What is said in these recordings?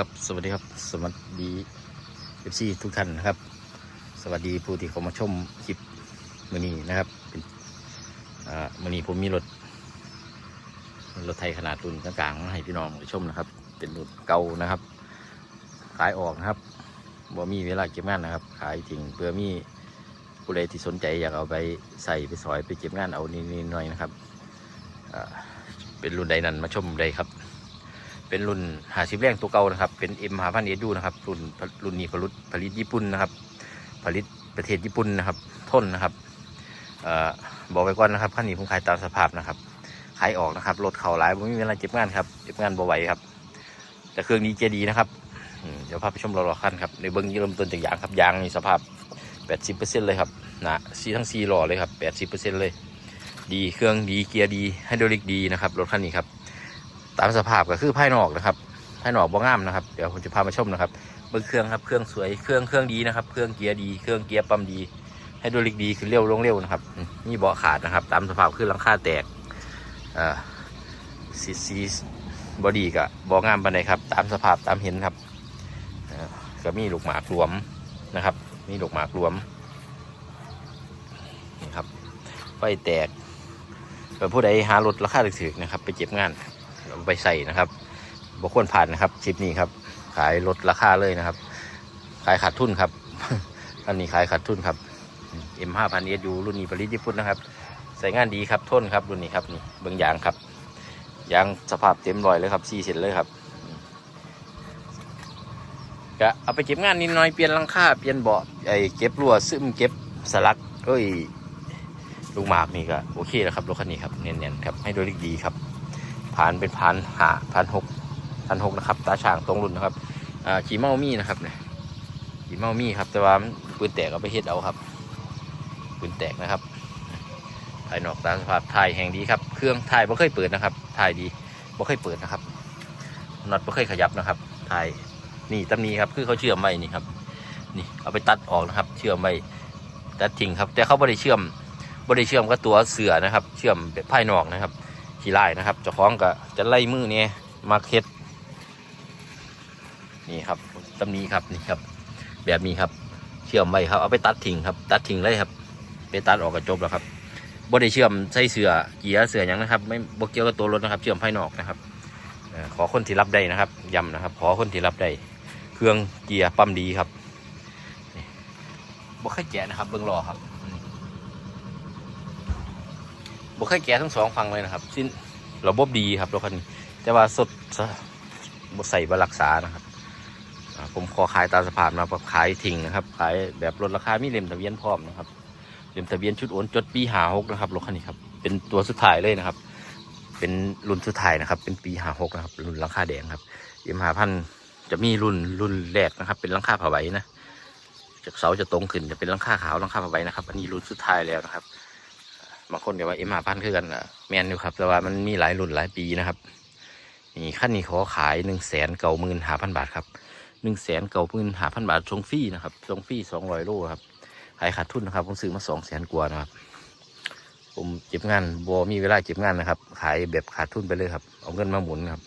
ครับ สวัสดีครับ สวัสดีเอฟซีทุกท่านนะครับ สวัสดีผู้ที่เข้ามาชมคลิปมือนี้นะครับเป็นอ่ามือนี้ผมมีรถรถไทยขนาดรุ่นกลางๆให้พี่น้องชมนะครับ เป็นรุ่นเก่านะครับ ขายออกนะครับบ่มีเวลาเก็บงานนะครับ ขายทิ้งเพื่อมีผู้ใดที่สนใจอยากเอาไปใส่ไปซอยไปเก็บงานเอานิดๆหน่อยนะครับอ่าเป็นรุ่นใดนั้นมาชมได้ครับ เป็นรุ่นหาสิบแรงตัวเก่านะครับ เป็น M หาพันเอยูนะครับ รุ่นรุ่นนี้ผลิตผลิตญี่ปุ่นนะครับ ผลิตประเทศญี่ปุ่นนะครับทนนะครับออบอกไปก่อนนะครับขั้นนี้ผมขายตามสภาพนะครับ ขายออกนะครับ รถเข่าหลายผมไม่มีเวลาเจ็บงานครับ เจ็บงานบ่ไหวครับ แต่เครื่องนี้เจดีนะครับ เดี๋ยวพาไปชมรอๆขั้นครับ ในเบื้องนี้เริ่มต้นจากยางครับ ยางนี่สภาพ 80%เลยครับนะซีทั้งซีหล่อเลยครับ 80%เลย ดีเครื่องดีเกียร์ดีไฮดรอลิกดีนะครับ รถคันนี้ครับ ตามสภาพก็คือภายนอกนะครับภายนอกบ่งามนะครับเดี๋ยวผมจะพามาชมนะครับเบิ้งเครื่องครับเครื่องสวยเครื่องเครื่องดีนะครับ เครื่องเกียร์ดีเครื่องเกียร์ปั๊มดีไฮดรอลิกดีคือเร็วลงเร็วนะครับมนี่เบาะขาดนะครับ ตามสภาพคือหลังคาแตกอ่อซีซีบอดี้กับบ่งามปานใดครับ ตามสภาพตามเห็นครับก็มีลูกหมากรวมนะครับ มีลูกหมากรวมนี่ครับไฟแตกผื่อผู้ใดหารถราคาถึกๆนะครับ ไปเจ็บงาน เอาไปใส่นะครับบกควรผ่านนะครับคลิปนี้ครับ ขายลดราคาเลยนะครับ ขายขาดทุนครับอันนี้ขายขาดทุนครับ M 5 0 0 0 SU รุ่นนี้ผลิตญี่ปุ่นนะครับ ใส่งานดีครับทนครับรุ่นนี้ครับนี่เบื้องยางครับยางสภาพเต็มรอยเลยครับซีเสร็จเลยครับก็เอาไปเก็บงานนิดหน่อยเปลี่ยนลังคาเปลี่ยนเบาะไอ้เก็บรั่วซึมเก็บสลักเอ้ยลูกหมากนี่ก็โอเคแล้วครับรถคันนี้ครับเนียนๆครับให้โดยดีครับานเป็นพันหาพันหกพันหกนะครับ ตาช่างตรงรุ่นนะครับอ่าขี่เมามี่นะครับเนี่ยขี่เมามี่ครับ แต่ว่าปืนแตกเอาไปเฮ็ดเอาครับปืนแตกนะครับภายนอกตามสภาพถ่ายแห่งดีครับ เครื่องถ่ายบ่เคยเปิดนะครับถ่ายดีบ่เคยเปิดนะครับน็อตบ่เคยขยับนะครับถ่ายนี่ตำนี้ครับ คือเขาเชื่อมไว้นี่ครับ นี่เอาไปตัดออกนะครับ เชื่อมไว้ตัดทิ้งครับ แต่เขาไม่ได้เชื่อมไม่ได้เชื่อมกับตัวเสือนะครับ เชื่อมแบบภายนอกนะครับ ขี้ไล่นะครับเจ้าของก็จะไล่มือเนี่ยมาเค็ดนี่ครับตำนี้ครับนี่ครับ แบบนี้ครับเชื่อมไว้ครับเอาไปตัดทิ้งครับ ตัดทิ้งเลยครับ ไปตัดออกกระจบแล้วครับบ่ได้เชื่อมใส่เสือเกียร์เสือหยังนะครับ ไม่บ่เกี่ยวกับตัวรถนะครับ เชื่อมภายนอกนะครับขอคนที่รับได้นะครับย้ำนะครับ ขอคนที่รับได้เครื่องเกียร์ปั๊มดีครับนี่บ่เคยแกะนะครับเบื้องรอครับนี่ บ่เคยแกะทั้งสองฝั่งเลยนะครับ สิ้นระบบดีครับรถคันนี้ แต่ว่าสดซะบ่ใส่บรักษานะครับอ่าผมขอขายตามสภาพนะครับขายทิ้งนะครับ ขายแบบลดราคามีเล่มทะเบียนพร้อมนะครับเล่มทะเบียนชุดโอนจดปีหาหกนะครับรถคันนี้ครับ เป็นตัวสุดท้ายเลยนะครับ เป็นรุ่นสุดท้ายนะครับ เป็นปีหาหกนะครับ รุ่นราคาแดงครับเอ็มหาพันจะมีรุ่นรุ่นแรกนะครับ เป็นราคาผ้าใบนะจากเสาจะตรงขึ้นจะเป็นราคาขาวราคาผ้าใบนะครับ อันนี้รุ่นสุดท้ายแล้วนะครับ บางคนก็ว่าเอ็มหาพันคือกันอะแมนอยู่ครับ แต่ว่ามันมีหลายรุ่นหลายปีนะครับนี่ขั้นนี้ขอขายหนึ่งแสนเก้าหมื่นห้าพันบาทครับหนึ่งแสนเก้าหมื่นห้าพันบาททรงฟรีนะครับทรงฟรีสองร้อยโลครับขายขาดทุนนะครับ ผมซื้อมาสองแสนกว่านะครับผมเก็บงานบอมีเวลาเก็บงานนะครับ ขายแบบขาดทุนไปเลยครับ เอาเงินมาหมุนครับ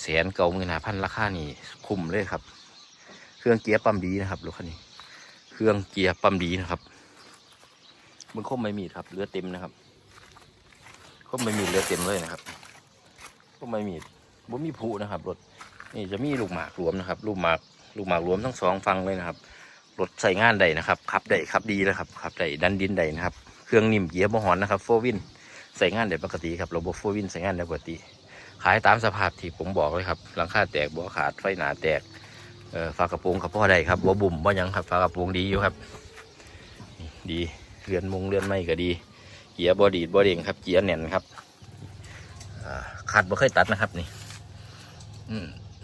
แสนเก้าหมื่นห้าพันราคานี่คุ้มเลยครับ เครื่องเกียร์ปั๊มดีนะครับรถคันนี้ เครื่องเกียร์ปั๊มดีนะครับ มันคมไม่มีดครับเรือเต็มนะครับคมไม่มีดเรือเต็มเลยนะครับคมไม่มีดบ่มีผูนะครับรถนี่จะมีลูกหมากรวมนะครับ ลูกหมากลูกหมากรวมทั้งสองฟังเลยนะครับรถใส่งานได้นะครับขับได้ขับดีนะครับขับได้ดันดินได้นะครับ เครื่องนิ่มเกียร์บ่หอนนะครับโฟวินใส่งานได้ปกติครับระบบโฟวินใส่งานได้ปกติ ขายตามสภาพที่ผมบอกเลยครับหลังคาแตกบ่ขาดไฟหนาแตกเอ่อฝากระโปรงกับพ่อได้ครับบ่บุ่มบ่ยังครับฝากระโปรงดีอยู่ครับ ดี เรือนมุงเรือนไม่ก็ดี เกียร์บอดีดบอเด้งครับ เกียร์แน่นครับอ่าดบ่เคยตัดนะครับนี่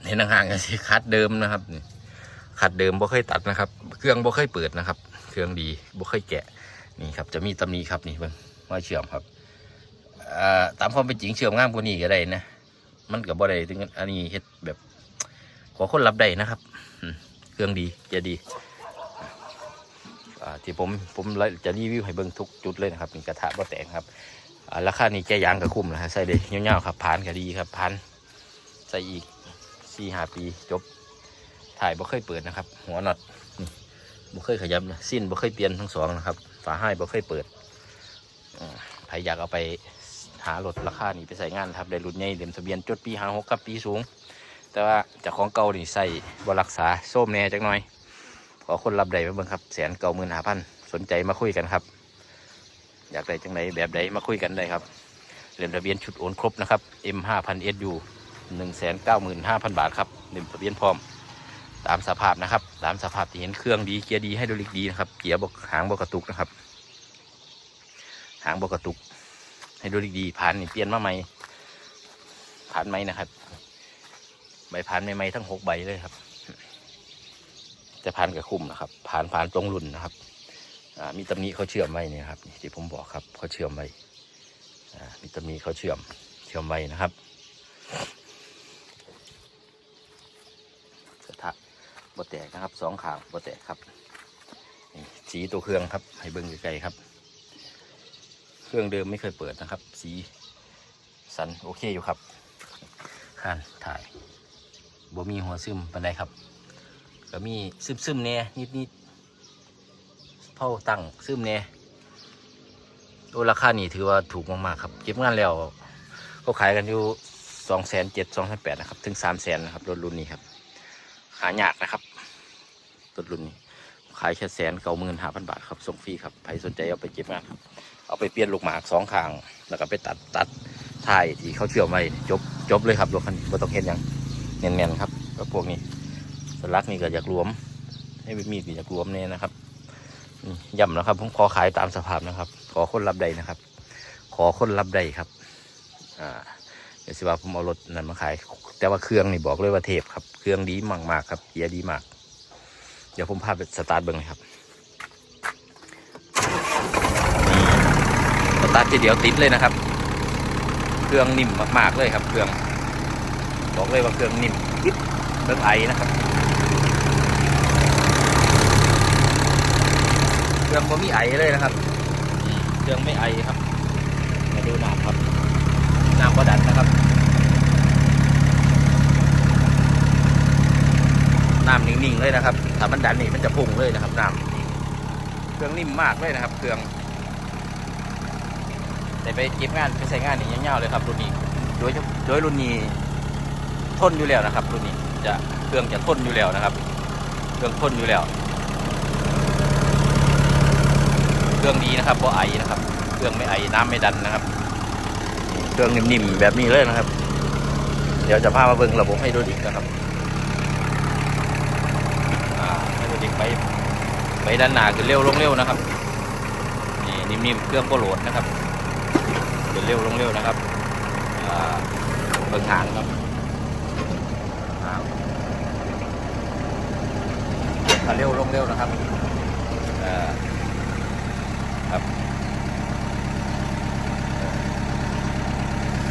เห็นห่างๆกันสิคัดเดิมนะครับนี่คัดเดิมบ่เคยตัดนะครับ เครื่องบ่เคยเปิดนะครับ เครื่องดีบ่เคยแกะนี่ครับ จะมีตำหนี้ครับนี่เบิ่งมาเชื่อมครับตามความเป็นจริงเชื่อมง่ามกว่านี้ก็ได้นะมันกับบ่ได้ถึงอันนี้เฮ็ดแบบ ขอคนรับได้นะครับ เครื่องดีเกียร์ดี ที่ผมผมจะรีวิวให้เบิ่งทุกจุดเลยนะครับนี่กระทะบ่แตกครับราคานี้แก้ยางก็คุ้มนะฮะใส่ได้เงี้ยวๆครับผ่านก็ดีครับผ่านใส่อีกสี่ห้าปีจบถ่ายบ่เคยเปิดนะครับ หัวน็อตบ่เคยขยับนะสิ้นบ่เคยเปลี่ยนทั้งสองนะครับ ฝาให้บ่เคยเปิดอใครอยากเอาไปหารถราคานี่ไปใส่งานครับได้รุ่นใหญ่เล่มทะเบียนจดปีห้าหกกับปีสูง แต่ว่าจากของเก่านี่ใส่บ่รักษาโส้มแหน่จักหน่อย ขอคนรับใดมาเบิ่งครับแสนเก่าหมื่นห้าพันสนใจมาคุยกันครับ อยากได้จังไดแบบใดมาคุยกันได้ครับเล่มทะเบียนชุดโอนครบนะครับ M ห้าพัน SU หนึ่งแสนเก้าหมื่นห้าพันบาทครับเล่มทะเบียนพร้อม ตามสภาพนะครับ ตามสภาพที่เห็นเครื่องดีเกียร์ดีให้ดรอลิกดีนะครับเกียร์บกหางบกกระตุกนะครับ หางบกกระตุกให้ดรอลิกดีผ่านเปลี่ยนมาใหม่ผ่านไหมนะครับ ใบผ่านใหม่ๆทั้งหกใบเลยครับ จะผ่านกับคุ้มนะครับ ผ่านผ่านตรงรุ่นนะครับมีตำหนิเขาเชื่อมไว้นี่ครับที่ผมบอกครับเขาเชื่อมไว้มีตำหนิเขาเชื่อมเชื่อมไว้นะครับสถาบแตกนะครับสองขางบแตกครับสีตัวเครื่องครับ ให้เบิ้งไกลๆครับ เครื่องเดิมไม่เคยเปิดนะครับ สีสันโอเคอยู่ครับข้านถ่ายบ่มีหัวซึมปันไดครับ ก็มีซึมซึมๆแหน่นิดนิดๆเผาตั้งซึมแหน่โอ้ราคานี่ถือว่าถูกมากๆครับเก็บงานแล้วเขาขายกันอยู่สองแสนเจ็ดสองแสนแปดนะครับถึงสามแสนนะครับรถรุ่นนี้ครับหายากนะครับรถรุ่นนี้ ขายแค่แสนเก้าหมื่นห้าพันบาทครับส่งฟรีครับใครสนใจเอาไปเก็บงานครับ เอาไปเปลี่ยนลูกหมากสองข้าง แล้วก็ไปตัดตัดท้ายที่เขาเชื่อมไว้จบจบเลยครับรถคันนี้ไม่ต้องเห็นยังเนียนๆครับก็พวกนี้ สลักนี่ก็อยากรวม ให้มีดก็อยากรวมเนี่ยนะครับย่ำนะครับ ผมขอขายตามสภาพนะครับ ขอคนรับใดนะครับ ขอคนรับใดครับ อ่าเดี๋ยวสิว่าผมเอารถนั้นมาขาย แต่ว่าเครื่องนี่บอกเลยว่าเทพครับ เครื่องดีมากๆครับเกียร์ดีมาก เดี๋ยวผมพาไปสตาร์ทเบิ้งเลยครับสตาร์ททีเดียวติดเลยนะครับ เครื่องนิ่มมากๆเลยครับ เครื่อง บอกเลยว่าเครื่องนิ่มกิ๊บเครื่องไอนะครับ เครื่องบ่มีไอเลยนะครับอืมเครื่องไม่ไอครับ มาดูน้ำครับ น้ำก็ดันนะครับ น้ำนิ่งๆเลยนะครับ ถ้ามันดันนี่มันจะพุ่งเลยนะครับน้ำเครื่องนิ่มมากเลยนะครับ เครื่องแต่ไปเก็บงานไปใส่งานนี่ยาวๆเลยครับรุ่นนี้ โดยเฉโดยรุ่นนี้ทนอยู่แล้วนะครับ รุ่นนี้จะเครื่องจะทนอยู่แล้วนะครับ เครื่องทนอยู่แล้ว เค รื่องดีนะครับเพราะไอนะครับ เครื่องไม่ไอน้ำไม่ดันนะครับ เครื่องนิ่มๆแบบนี้เลยนะครับ เดี๋ยวจะพามาเบิ่งระบบไฮดรอลิกนะครับอ่าไฮดรอลิกไปไปด้านหน้าขึ้นเร็วลงเร็วนะครับนี่นิ่มๆเครื่องโปรโหลดนะครับขึ้นเร็วลงเร็วนะครับอ่าเบิ่งหางครับหางขึ้นเร็วลงเร็วนะครับอ่า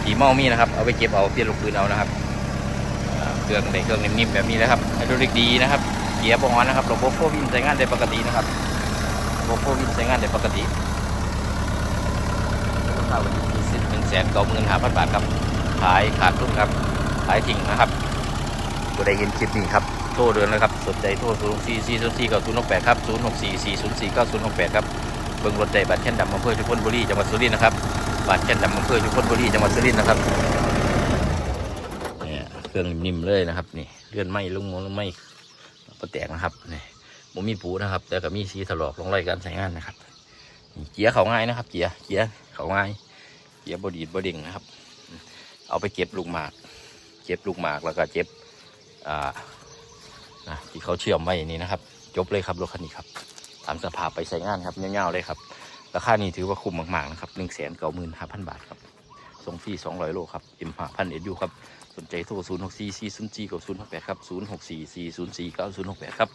ขี่เมามีนะครับ เอาไปเก็บเอาเปลี่ยนลูกปืนเอานะครับอ่าเครื่องในเครื่องนิ่มๆแบบนี้นะครับไฮดรอลิกดีนะครับเกียร์บองนะครับระบบโฟวินใช้งานได้ปกตินะครับระบบโฟวินใช้งานได้ปกติราคาวันที่สิบหนึ่งแสนเก้าหมื่นห้าพันบาทครับขายขาดทุนครับขายทิ้งนะครับผู้ใดเห็นคลิปนี้ครับโทรเดินเลยครับสนใจโทรศูนย์สี่สี่ศูนย์สี่เก้าศูนย์หกแปดครับศูนย์หกสี่สี่ศูนย์สี่เก้าศูนย์หกแปดครับเบิ่งรถใจบัตรเช่นดำอำเภอชุมพลบุรีจังหวัดสุรินทร์นะครับ บาดเจ็บดำอำเภอชุมพลบุรีจังหวัดสุรินทร์นะครับเนี่ยเครื่องนิ่มเลยนะครับนี่เลื่อนไหมลุงมงลุงไหมประแตกนะครับนี่ผมมีปูนะครับ แต่ก็มีสีถลอกลงรอยการใช้งานนะครับเกียร์เขาง่ายนะครับ เกียร์เกียร์เขาง่ายเกียร์บดีดบดิ่งนะครับ เอาไปเก็บลูกหมากเก็บลูกหมากแล้วก็เจ็บอ่านะที่เขาเชื่อมไว้นี่นะครับ จบเลยครับรถคันนี้ครับตามสภาพไปใช้งานครับเงาวๆเลยครับ ราคานี้ถือว่าคุ้มมากๆนะครับหนึ่งแสนเก้าหมื่นห้าพันบาทครับส่งฟรีสองร้อยโลครับเอ็มห้าพันเอ็ดยูครับสนใจโทรศูนย์หกสี่สี่ศูนย์สี่กับศูนย์หกแปดครับศูนย์หกสี่สี่ศูนย์สี่เก้าศูนย์หกแปดครับ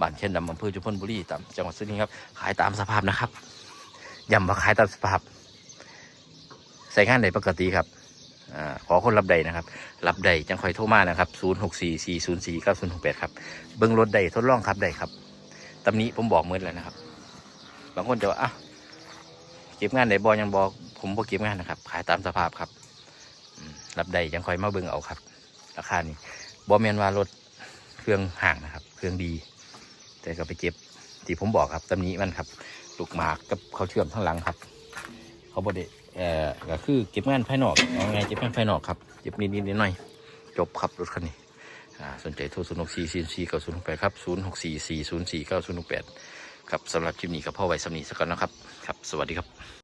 บ้านเช่นดำอำเภอจุฬาบุรีตามจังหวัดสุรินทร์ครับขายตามสภาพนะครับย้ำว่าขายตามสภาพ ใส่งานใดปกติครับอขอคนรับใดนะครับ รับใดจังคอยโทรมานะครับศูนย์หกสี่สี่ศูนย์สี่เก้าศูนย์หกแปดครับ เบิ้งรถใดทดลองขับใดครับตำนี้ผมบอกเมื่อแล้วนะครับ บางคนจะว่าอะ เก็บงานได้บอยังบอกผมบ่เก็บงานนะครับ ขายตามสภาพครับรับได้ยังคอยมาเบิ่งเอาครับ ราคานี้บอแมนว่ารถเครื่องห่างนะครับ เครื่องดี แต่ก็ไปเจ็บที่ผมบอกครับตำนี้มันครับลูกหมากกับเขาเชื่อมข้งหลังครับ เขาบดเอ่อก็คือเก็บงานภายนอกเอาไงเก็บงานภายนอกครับเจ็บนิดนิดหน่อยจบครับรถคันนี้อ่าสนใจโทรศูนย์หกสี่สี่สี่เก้าศูนย์หกแปดครับศูนย์หกสี่สี่ศูนย์สี่เก้าศูนย์หกแปดครับสำหรับคลิปนี้ก็พ่อไว้สำนีสักก่อนนะครับ ครับ สวัสดีครับ